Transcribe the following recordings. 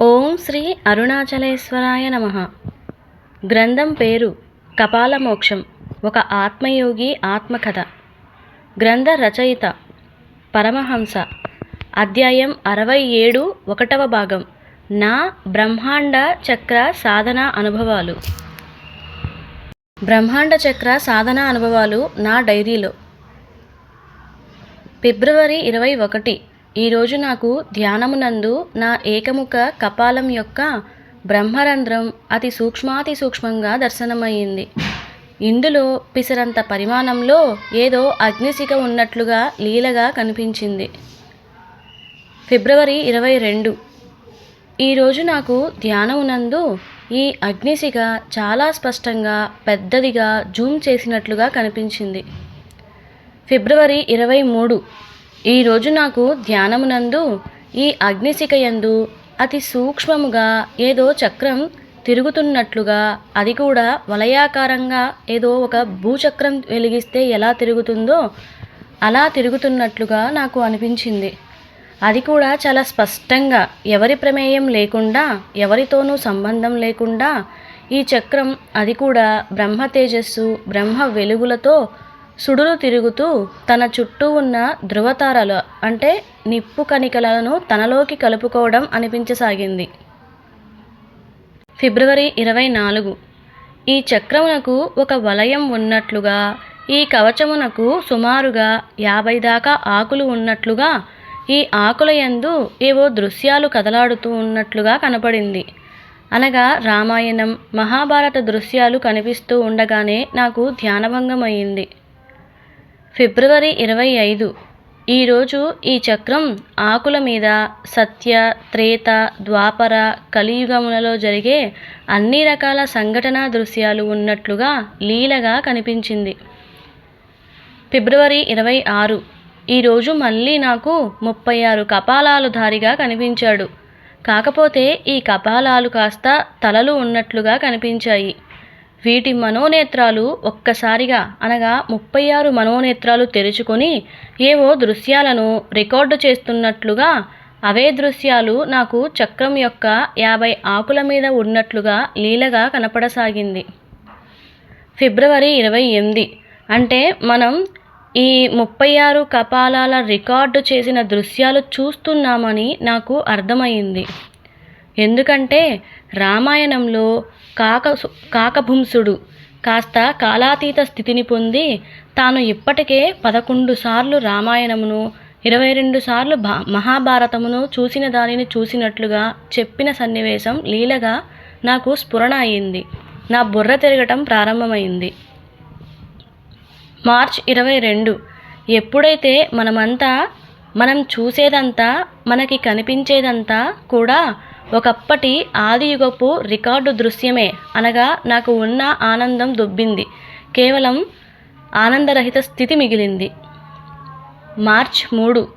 ఓం శ్రీ అరుణాచలేశ్వరాయ నమ. గ్రంథం పేరు కపాలమోక్షం ఒక ఆత్మయోగి ఆత్మకథ. గ్రంథ రచయిత పరమహంస. అధ్యాయం అరవై ఏడు ఒకటవ భాగం. నా బ్రహ్మాండ చక్ర సాధన అనుభవాలు. బ్రహ్మాండ చక్ర సాధన అనుభవాలు నా డైరీలో. ఫిబ్రవరి ఇరవై ఒకటి ఈరోజు నాకు ధ్యానమునందు నా ఏకముఖ కపాలం యొక్క బ్రహ్మరంధ్రం అతి సూక్ష్మాతి సూక్ష్మంగా దర్శనమయ్యింది. ఇందులో పిసరంత పరిమాణంలో ఏదో అగ్నిశిఖ ఉన్నట్లుగా లీలగా కనిపించింది. ఫిబ్రవరి ఇరవై రెండు. ఈరోజు నాకు ధ్యానమునందు ఈ అగ్నిశిఖ చాలా స్పష్టంగా పెద్దదిగా జూమ్ చేసినట్లుగా కనిపించింది. ఫిబ్రవరి ఇరవై మూడు. ఈరోజు నాకు ధ్యానమునందు ఈ అగ్నిశికయందు అతి సూక్ష్మముగా ఏదో చక్రం తిరుగుతున్నట్లుగా అది కూడా వలయాకారంగా ఏదో ఒక భూచక్రం వెలిగిస్తే ఎలా తిరుగుతుందో అలా తిరుగుతున్నట్లుగా నాకు అనిపించింది. అది కూడా చాలా స్పష్టంగా ఎవరి ప్రమేయం లేకుండా ఎవరితోనూ సంబంధం లేకుండా ఈ చక్రం అది కూడా బ్రహ్మ తేజస్సు బ్రహ్మ వెలుగులతో సుడులు తిరుగుతూ తన చుట్టూ ఉన్న ధృవతారలు అంటే నిప్పు కణికలను తనలోకి కలుపుకోవడం అనిపించసాగింది. ఫిబ్రవరి ఇరవై నాలుగు. ఈ చక్రమునకు ఒక వలయం ఉన్నట్లుగా ఈ కవచమునకు సుమారుగా యాభై దాకా ఆకులు ఉన్నట్లుగా ఈ ఆకుల యందు ఏవో దృశ్యాలు కదలాడుతూ ఉన్నట్లుగా కనపడింది. అనగా రామాయణం మహాభారత దృశ్యాలు కనిపిస్తూ ఉండగానే నాకు ధ్యానభంగమయ్యింది. ఫిబ్రవరి ఇరవై ఐదు. ఈరోజు ఈ చక్రం ఆకుల మీద సత్య త్రేత ద్వాపర కలియుగములలో జరిగే అన్ని రకాల సంఘటనా దృశ్యాలు ఉన్నట్లుగా లీలగా కనిపించింది. ఫిబ్రవరి ఇరవై ఆరు. ఈరోజు మళ్ళీ నాకు ముప్పై ఆరు కపాలాలు ధారిగా కనిపించాడు. కాకపోతే ఈ కపాలాలు కాస్త తలలు ఉన్నట్లుగా కనిపించాయి. వీటి మనోనేత్రాలు ఒక్కసారిగా అనగా ముప్పై ఆరు మనోనేత్రాలు తెరుచుకొని ఏవో దృశ్యాలను రికార్డు చేస్తున్నట్లుగా అవే దృశ్యాలు నాకు చక్రం యొక్క యాభై ఆకుల మీద ఉన్నట్లుగా లీలగా కనపడసాగింది. ఫిబ్రవరి ఇరవై ఎనిమిది. అంటే మనం ఈ ముప్పై ఆరు కపాలాల రికార్డు చేసిన దృశ్యాలు చూస్తున్నామని నాకు అర్థమైంది. ఎందుకంటే రామాయణంలో కాక కాకభుంసుడు. కాస్త కాలాతీత స్థితిని పొంది తాను ఇప్పటికే పదకొండు సార్లు రామాయణమును ఇరవై రెండు సార్లు భా మహాభారతమును చూసిన దానిని చూసినట్లుగా చెప్పిన సన్నివేశం లీలగా నాకు స్ఫురణ అయింది. నా బుర్ర తిరగటం ప్రారంభమైంది. మార్చ్ ఇరవై రెండు. ఎప్పుడైతే మనమంతా మనం చూసేదంతా మనకి కనిపించేదంతా కూడా ఒకప్పటి ఆదియుగపు రికార్డు దృశ్యమే అనగా నాకు ఉన్న ఆనందం దొబ్బింది. కేవలం ఆనందరహిత స్థితి మిగిలింది. మార్చ్ మూడు.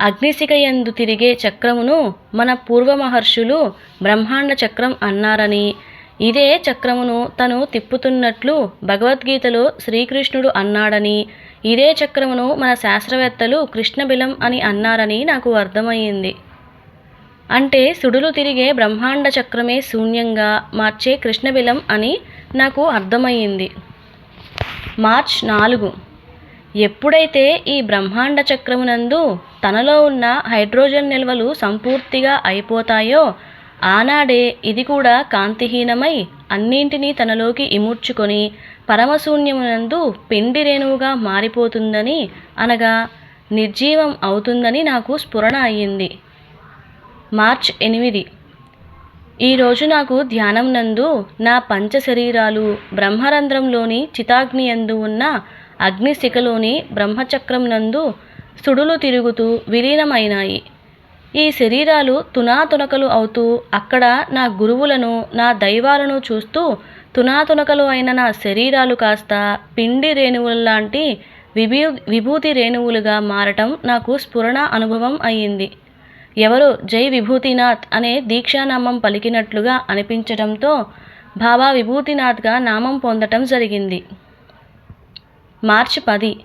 అగ్నిశిఖయందు తిరిగే చక్రమును మన పూర్వ మహర్షులు బ్రహ్మాండ చక్రం అన్నారని. ఇదే చక్రమును తను తిప్పుతున్నట్లు భగవద్గీతలో శ్రీకృష్ణుడు అన్నాడని. ఇదే చక్రమును మన శాస్త్రవేత్తలు కృష్ణబిలం అని అన్నారని నాకు అర్థమయ్యింది. అంటే సుడులు తిరిగే బ్రహ్మాండ చక్రమే శూన్యంగా మార్చే కృష్ణబిలం అని నాకు అర్థమయ్యింది. మార్చ్ నాలుగు. ఎప్పుడైతే ఈ బ్రహ్మాండ చక్రమునందు తనలో ఉన్న హైడ్రోజన్ నిల్వలు సంపూర్తిగా అయిపోతాయో ఆనాడే ఇది కూడా కాంతిహీనమై అన్నింటినీ తనలోకి ఇముడ్చుకొని పరమశూన్యమునందు పిండి రేణువుగా మారిపోతుందని అనగా నిర్జీవం అవుతుందని నాకు స్ఫురణ అయ్యింది. మార్చ్ ఎనిమిది. ఈరోజు నాకు ధ్యానం నందు నా పంచ శరీరాలు బ్రహ్మరంధ్రంలోని చితాగ్ని యందు ఉన్న అగ్నిశిఖలోని బ్రహ్మచక్రం నందు సుడులు తిరుగుతూ విలీనమైనాయి. ఈ శరీరాలు తునాతునకలు అవుతూ అక్కడ నా గురువులను నా దైవాలను చూస్తూ తునాతునకలు అయిన నా శరీరాలు కాస్త పిండి రేణువుల్లాంటి విభూ విభూతి రేణువులుగా మారటం నాకు స్ఫురణ అనుభవం అయ్యింది. ఎవరో జై విభూతినాథ్ అనే దీక్షానామం పలికినట్లుగా అనిపించడంతో బాబా విభూతినాథ్గా నామం పొందటం జరిగింది. మార్చి పది.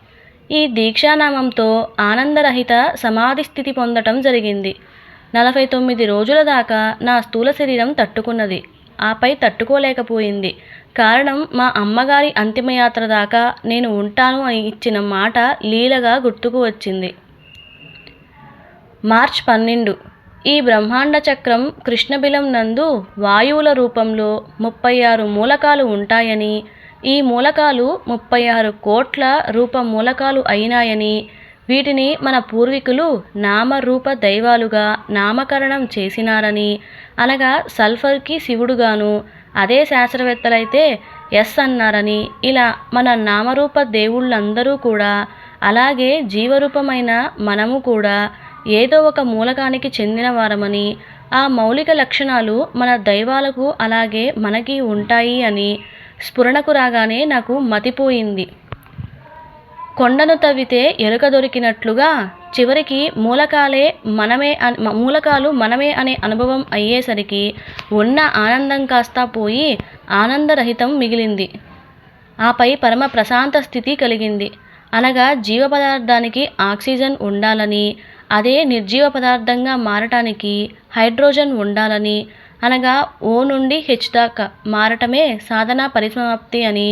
ఈ దీక్షానామంతో ఆనందరహిత సమాధి స్థితి పొందటం జరిగింది. నలభై తొమ్మిది రోజుల దాకా నా స్థూల శరీరం తట్టుకున్నది. ఆపై తట్టుకోలేకపోయింది. కారణం మా అమ్మగారి అంతిమయాత్ర దాకా నేను ఉంటాను అని ఇచ్చిన మాట లీలగా గుర్తుకు వచ్చింది. మార్చ్ పన్నెండు. ఈ బ్రహ్మాండ చక్రం కృష్ణబిలం నందు వాయువుల రూపంలో ముప్పై ఆరు మూలకాలు ఉంటాయని ఈ మూలకాలు ముప్పై ఆరు కోట్ల రూప మూలకాలు అయినాయని వీటిని మన పూర్వీకులు నామరూప దైవాలుగా నామకరణం చేసినారని అనగా సల్ఫర్కి శివుడుగాను అదే శాస్త్రవేత్తలైతే ఎస్ అన్నారని ఇలా మన నామరూప దేవుళ్ళందరూ కూడా అలాగే జీవరూపమైన మనము కూడా ఏదో ఒక మూలకానికి చెందిన వారమని ఆ మౌలిక లక్షణాలు మన దైవాలకు అలాగే మనకి ఉంటాయి అని స్ఫురణకు రాగానే నాకు మతిపోయింది. కొండను తవ్వితే ఎలుక దొరికినట్లుగా చివరికి మూలకాలే మనమే అన్- మూలకాలు మనమే అనే అనుభవం అయ్యేసరికి ఉన్న ఆనందం కాస్త పోయి ఆనందరహితం మిగిలింది. ఆపై పరమ ప్రశాంత స్థితి కలిగింది. అనగా జీవ పదార్థానికి ఆక్సిజన్ ఉండాలని అదే నిర్జీవ పదార్థంగా మారటానికి హైడ్రోజన్ ఉండాలని అనగా ఓ నుండి హెచ్ దాకా మారటమే సాధన పరిసమాప్తి అని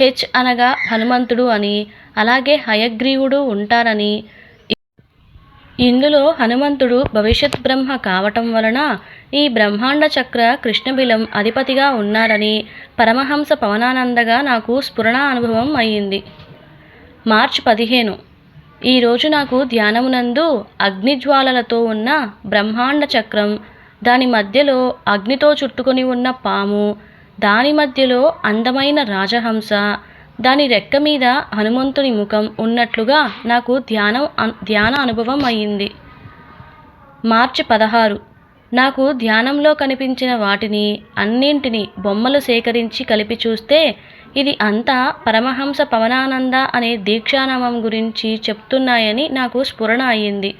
హెచ్ అనగా హనుమంతుడు అని అలాగే హయగ్రీవుడు ఉంటారని. ఇందులో హనుమంతుడు భవిష్యత్ బ్రహ్మ కావటం వలన ఈ బ్రహ్మాండ చక్ర కృష్ణబిలం అధిపతిగా ఉన్నారని పరమహంస పవనానందగా నాకు స్ఫురణ అనుభవం అయ్యింది మార్చ్ పదిహేను ఈరోజు నాకు ధ్యానమునందు అగ్నిజ్వాలలతో ఉన్న బ్రహ్మాండ చక్రం దాని మధ్యలో అగ్నితో చుట్టుకొని ఉన్న పాము దాని మధ్యలో అందమైన రాజహంస దాని రెక్క మీద హనుమంతుని ముఖం ఉన్నట్లుగా నాకు ధ్యానం ధ్యాన అనుభవం అయ్యింది మార్చి పదహారు. నాకు ధ్యానంలో కనిపించిన వాటిని అన్నింటినీ బొమ్మలు సేకరించి కలిపి చూస్తే ఇది అంతా పరమహంస పవనానంద అనే దీక్షానామం గురించి చెప్తున్నాయని నాకు స్ఫురణ అయ్యింది.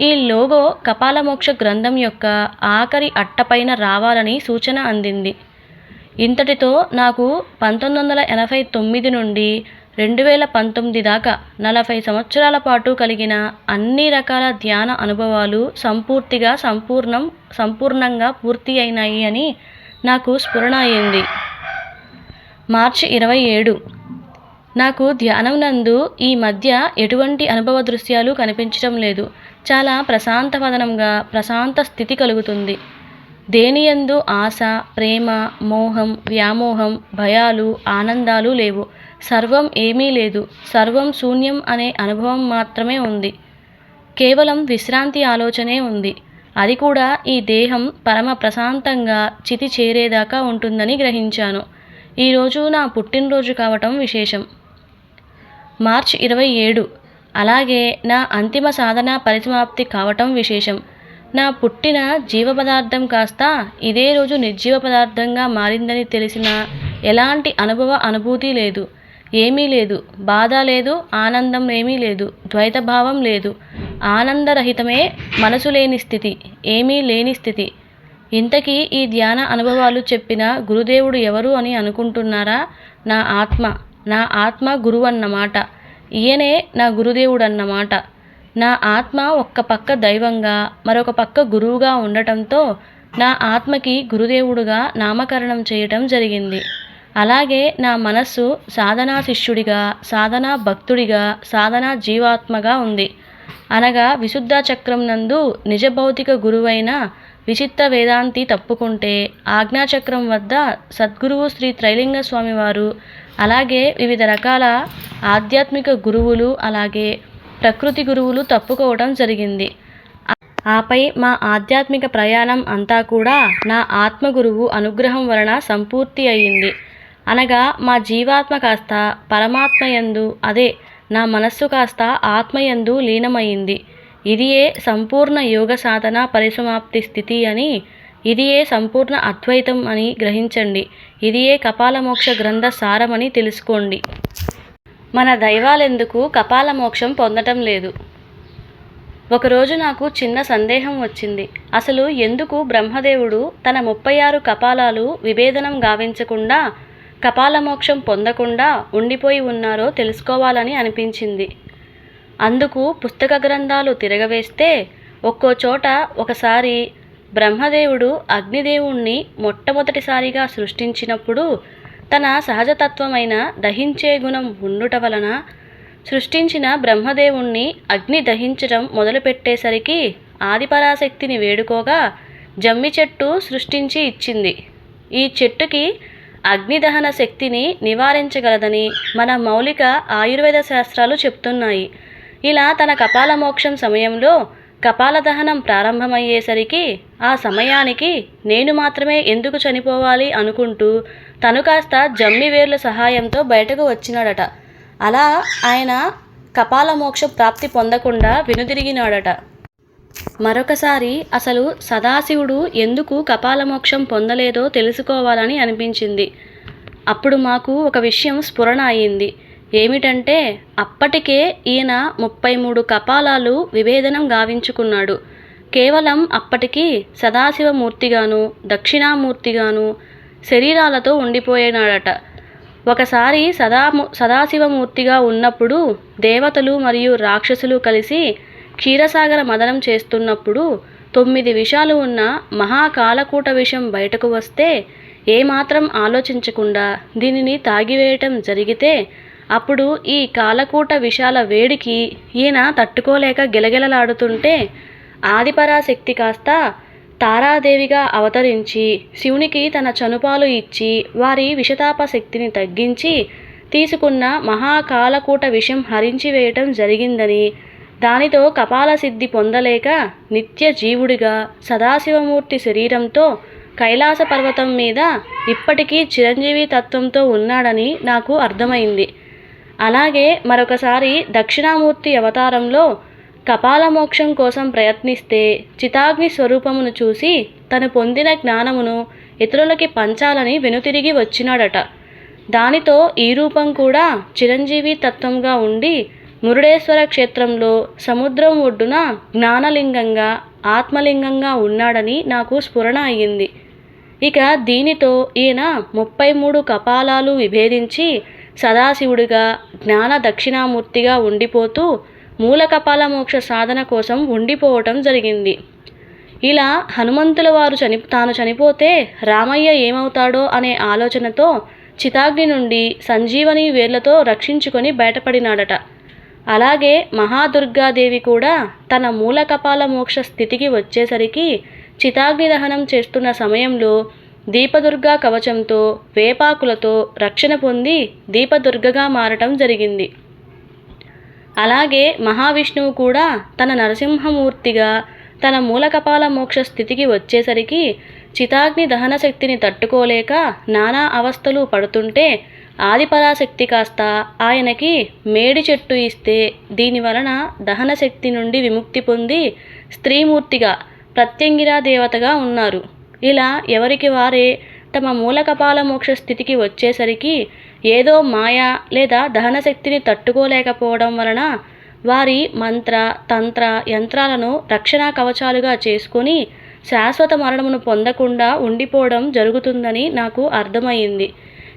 ఈ లోగో కపాలమోక్ష గ్రంథం యొక్క ఆఖరి అట్టపైన రావాలని సూచన అందింది. ఇంతటితో నాకు పంతొమ్మిది వందల ఎనభై తొమ్మిది నుండి రెండు వేల పంతొమ్మిది దాకా నలభై సంవత్సరాల పాటు కలిగిన అన్ని రకాల ధ్యాన అనుభవాలు సంపూర్తిగా సంపూర్ణం సంపూర్ణంగా పూర్తి అయినాయి అని నాకు స్ఫురణ అయింది మార్చి ఇరవై ఏడు. నాకు ధ్యానం నందు ఈ మధ్య ఎటువంటి అనుభవ దృశ్యాలు కనిపించడం లేదు. చాలా ప్రశాంతవదనంగా ప్రశాంత స్థితి కలుగుతుంది. దేనియందు ఆశ ప్రేమ మోహం వ్యామోహం భయాలు ఆనందాలు లేవు. సర్వం ఏమీ లేదు. సర్వం శూన్యం అనే అనుభవం మాత్రమే ఉంది. కేవలం విశ్రాంతి ఆలోచనే ఉంది. అది కూడా ఈ దేహం పరమ ప్రశాంతంగా చితి చేరేదాకా ఉంటుందని గ్రహించాను. ఈరోజు నా పుట్టినరోజు కావటం విశేషం. మార్చ్ ఇరవై ఏడు. అలాగే నా అంతిమ సాధన పరిసమాప్తి కావటం విశేషం. నా పుట్టిన జీవ పదార్థం కాస్త ఇదే రోజు నిర్జీవ పదార్థంగా మారిందని తెలిసిన ఎలాంటి అనుభవ అనుభూతి లేదు. ఏమీ లేదు. బాధ లేదు. ఆనందం ఏమీ లేదు. ద్వైత భావం లేదు. ఆనందరహితమే మనసు లేని స్థితి. ఏమీ లేని స్థితి. ఇంతకీ ఈ ధ్యాన అనుభవాలు చెప్పిన గురుదేవుడు ఎవరు అని అనుకుంటున్నారా? నా ఆత్మ నా ఆత్మ గురువు అన్నమాట ఈయనే నా గురుదేవుడు అన్నమాట నా ఆత్మ ఒక్క పక్క దైవంగా మరొక పక్క గురువుగా ఉండటంతో నా ఆత్మకి గురుదేవుడుగా నామకరణం చేయటం జరిగింది. అలాగే నా మనస్సు సాధనా శిష్యుడిగా సాధనా భక్తుడిగా సాధనా జీవాత్మగా ఉంది. అనగా విశుద్ధ చక్రం నందు నిజ భౌతిక గురువైన విచిత్ర వేదాంతి తప్పుకుంటే ఆజ్ఞాచక్రం వద్ద సద్గురువు శ్రీ త్రైలింగ స్వామివారు అలాగే వివిధ రకాల ఆధ్యాత్మిక గురువులు అలాగే ప్రకృతి గురువులు తప్పుకోవడం జరిగింది. ఆపై మా ఆధ్యాత్మిక ప్రయాణం అంతా కూడా నా ఆత్మగురువు అనుగ్రహం వలన సంపూర్తి అయింది. అనగా మా జీవాత్మ కాస్త పరమాత్మయందు అదే నా మనస్సు కాస్త ఆత్మయందు లీనమైంది. ఇదియే సంపూర్ణ యోగ సాధన పరిసమాప్తి స్థితి అని ఇదియే సంపూర్ణ అద్వైతం అని గ్రహించండి. ఇదియే కపాలమోక్ష గ్రంథ సారమని తెలుసుకోండి. మన దైవాలెందుకు కపాలమోక్షం పొందటం లేదు. ఒకరోజు నాకు చిన్న సందేహం వచ్చింది. అసలు ఎందుకు బ్రహ్మదేవుడు తన ముప్పై ఆరు కపాలాలు విభేదనం గావించకుండా కపాలమోక్షం పొందకుండా ఉండిపోయి ఉన్నారో తెలుసుకోవాలని అనిపించింది. అందుకు పుస్తక గ్రంథాలు తిరగవేస్తే ఒక్కో చోట ఒకసారి బ్రహ్మదేవుడు అగ్నిదేవుణ్ణి మొట్టమొదటిసారిగా సృష్టించినప్పుడు తన సహజతత్వమైన దహించే గుణం ఉండుట వలన సృష్టించిన బ్రహ్మదేవుణ్ణి అగ్ని దహించడం మొదలుపెట్టేసరికి ఆదిపరాశక్తిని వేడుకోగా జమ్మి చెట్టు సృష్టించి ఇచ్చింది. ఈ చెట్టుకి అగ్నిదహన శక్తిని నివారించగలదని మన మౌలిక ఆయుర్వేద శాస్త్రాలు చెప్తున్నాయి. ఇలా తన కపాల మోక్షం సమయంలో కపాల దహనం ప్రారంభమయ్యేసరికి ఆ సమయానికి నేను మాత్రమే ఎందుకు చనిపోవాలి అనుకుంటూ తను కాస్త జమ్మి వేర్ల సహాయంతో బయటకు వచ్చినాడట. అలా ఆయన కపాల మోక్ష ప్రాప్తి పొందకుండా వెనుదిరిగినాడట. మరొకసారి అసలు సదాశివుడు ఎందుకు కపాలమోక్షం పొందలేదో తెలుసుకోవాలని అనిపించింది. అప్పుడు మాకు ఒక విషయం స్ఫురణ అయింది. ఏమిటంటే అప్పటికే ఈయన ముప్పై మూడు కపాలాలు విభేదనం గావించుకున్నాడు. కేవలం అప్పటికి సదాశివమూర్తిగాను దక్షిణామూర్తిగాను శరీరాలతో ఉండిపోయినాడట. ఒకసారి సదా సదాశివమూర్తిగా ఉన్నప్పుడు దేవతలు మరియు రాక్షసులు కలిసి క్షీరసాగర మదనం చేస్తున్నప్పుడు తొమ్మిది విషాలు ఉన్న మహాకాలకూట విషం బయటకు వస్తే ఏమాత్రం ఆలోచించకుండా దీనిని తాగివేయటం జరిగితే అప్పుడు ఈ కాలకూట విషాల వేడికి ఈయన తట్టుకోలేక గిలగిలలాడుతుంటే ఆదిపరాశక్తి కాస్త తారాదేవిగా అవతరించి శివునికి తన చనుపాలు ఇచ్చి వారి విషతాప శక్తిని తగ్గించి తీసుకున్న మహాకాలకూట విషం హరించి వేయటం జరిగిందని దానితో కపాల సిద్ధి పొందలేక నిత్య జీవుడిగా సదాశివమూర్తి శరీరంతో కైలాస పర్వతం మీద ఇప్పటికీ చిరంజీవి తత్వంతో ఉన్నాడని నాకు అర్థమైంది. అలాగే మరొకసారి దక్షిణామూర్తి అవతారంలో కపాల మోక్షం కోసం ప్రయత్నిస్తే చితాగ్ని స్వరూపమును చూసి తను పొందిన జ్ఞానమును ఇతరులకి పంచాలని వెనుతిరిగి వచ్చినాడట. దానితో ఈ రూపం కూడా చిరంజీవి తత్వంగా ఉండి మురుడేశ్వర క్షేత్రంలో సముద్రం ఒడ్డున జ్ఞానలింగంగా ఆత్మలింగంగా ఉన్నాడని నాకు స్ఫురణ అయ్యింది. ఇక దీనితో ఈయన ముప్పై మూడు కపాలాలు విభేదించి సదాశివుడిగా జ్ఞాన దక్షిణామూర్తిగా ఉండిపోతూ మూలకపాల మోక్ష సాధన కోసం ఉండిపోవటం జరిగింది. ఇలా హనుమంతుల వారు చని తాను చనిపోతే రామయ్య ఏమవుతాడో అనే ఆలోచనతో చితాగ్ని నుండి సంజీవని వేర్లతో రక్షించుకొని బయటపడినాడట. అలాగే మహాదుర్గాదేవి కూడా తన మూలకపాల మోక్ష స్థితికి వచ్చేసరికి చితాగ్ని దహనం చేస్తున్న సమయంలో దీపదుర్గా కవచంతో వేపాకులతో రక్షణ పొంది దీపదుర్గగా మారటం జరిగింది. అలాగే మహావిష్ణువు కూడా తన నరసింహమూర్తిగా తన మూలకపాల మోక్ష స్థితికి వచ్చేసరికి చితాగ్ని దహన శక్తిని తట్టుకోలేక నానా అవస్థలు పడుతుంటే ఆదిపరాశక్తి కాస్త ఆయనకి మేడి చెట్టు ఇస్తే దీని వలన దహన శక్తి నుండి విముక్తి పొంది స్త్రీమూర్తిగా ప్రత్యంగిరా దేవతగా ఉన్నారు. ఇలా ఎవరికి వారే తమ మూలకపాల మోక్ష స్థితికి వచ్చేసరికి ఏదో మాయ లేదా దహన శక్తిని తట్టుకోలేకపోవడం వలన వారి మంత్ర తంత్ర యంత్రాలను రక్షణా కవచాలుగా చేసుకొని శాశ్వత మరణమును పొందకుండా ఉండిపోవడం జరుగుతుందని నాకు అర్థమైంది.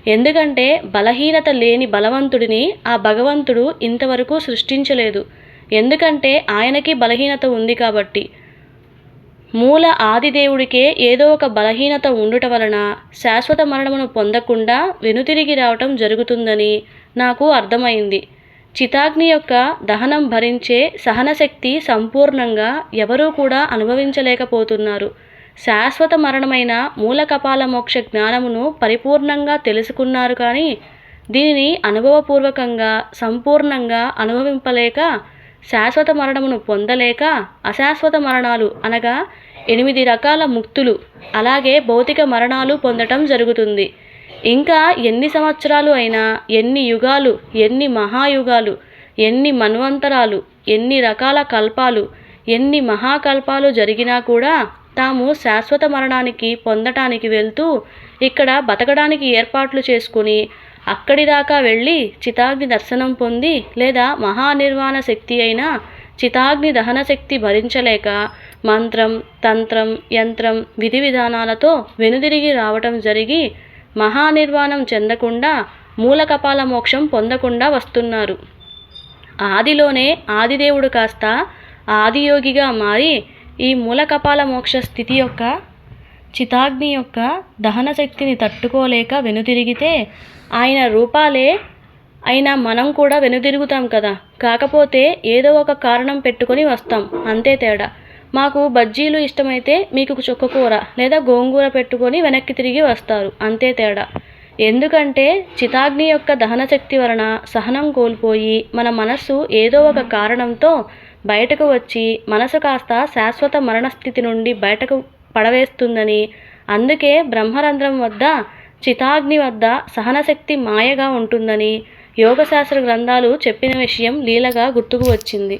ఎందుకంటే బలహీనత లేని బలవంతుడిని ఆ భగవంతుడు ఇంతవరకు సృష్టించలేదు. ఎందుకంటే ఆయనకి బలహీనత ఉంది కాబట్టి. మూల ఆదిదేవుడికే ఏదో ఒక బలహీనత ఉండుట వలన శాశ్వత మరణమును పొందకుండా వెనుతిరిగి రావటం జరుగుతుందని నాకు అర్థమైంది. చితాగ్ని యొక్క దహనం భరించే సహనశక్తి సంపూర్ణంగా ఎవరూ కూడా అనుభవించలేకపోతున్నారు. శాశ్వత మరణమైన మూల కపాల మోక్ష జ్ఞానమును పరిపూర్ణంగా తెలుసుకున్నారు కానీ దీనిని అనుభవపూర్వకంగా సంపూర్ణంగా అనుభవింపలేక శాశ్వత మరణమును పొందలేక అశాశ్వత మరణాలు అనగా ఎనిమిది రకాల ముక్తులు అలాగే భౌతిక మరణాలు పొందటం జరుగుతుంది. ఇంకా ఎన్ని సంవత్సరాలు అయినా ఎన్ని యుగాలు ఎన్ని మహాయుగాలు ఎన్ని మన్వంతరాలు ఎన్ని రకాల కల్పాలు ఎన్ని మహాకల్పాలు జరిగినా కూడా తాము శాశ్వత మరణానికి పొందటానికి వెళ్తూ ఇక్కడ బతకడానికి ఏర్పాట్లు చేసుకుని అక్కడి దాకా వెళ్ళి చితాగ్ని దర్శనం పొంది లేదా మహానిర్వాణ శక్తి అయిన చితాగ్ని దహన శక్తి భరించలేక మంత్రం తంత్రం యంత్రం విధి విధానాలతో వెనుదిరిగి రావటం జరిగి మహానిర్వాణం చెందకుండా మూలకపాల మోక్షం పొందకుండా వస్తున్నారు. ఆదిలోనే ఆదిదేవుడు కాస్త ఆదియోగిగా మారి ఈ మూలకపాల మోక్ష స్థితి యొక్క చితాగ్ని యొక్క దహన శక్తిని తట్టుకోలేక వెనుతిరిగితే ఆయన రూపాలే అయినా మనం కూడా వెనుదిరుగుతాం కదా. కాకపోతే ఏదో ఒక కారణం పెట్టుకొని వస్తాం. అంతే తేడా. మాకు బజ్జీలు ఇష్టమైతే మీకు చుక్కకూర లేదా గోంగూర పెట్టుకొని వెనక్కి తిరిగి వస్తారు. అంతే తేడా. ఎందుకంటే చితాగ్ని యొక్క దహన శక్తి వలన సహనం కోల్పోయి మన మనస్సు ఏదో ఒక కారణంతో బయటకు వచ్చి మనసు కాస్త శాశ్వత మరణ స్థితి నుండి బయటకు పడవేస్తుందని అందుకే బ్రహ్మరంధ్రం వద్ద చితాగ్ని వద్ద సహనశక్తి మాయగా ఉంటుందని యోగశాస్త్ర గ్రంథాలు చెప్పిన విషయం లీలగా గుర్తుకు వచ్చింది.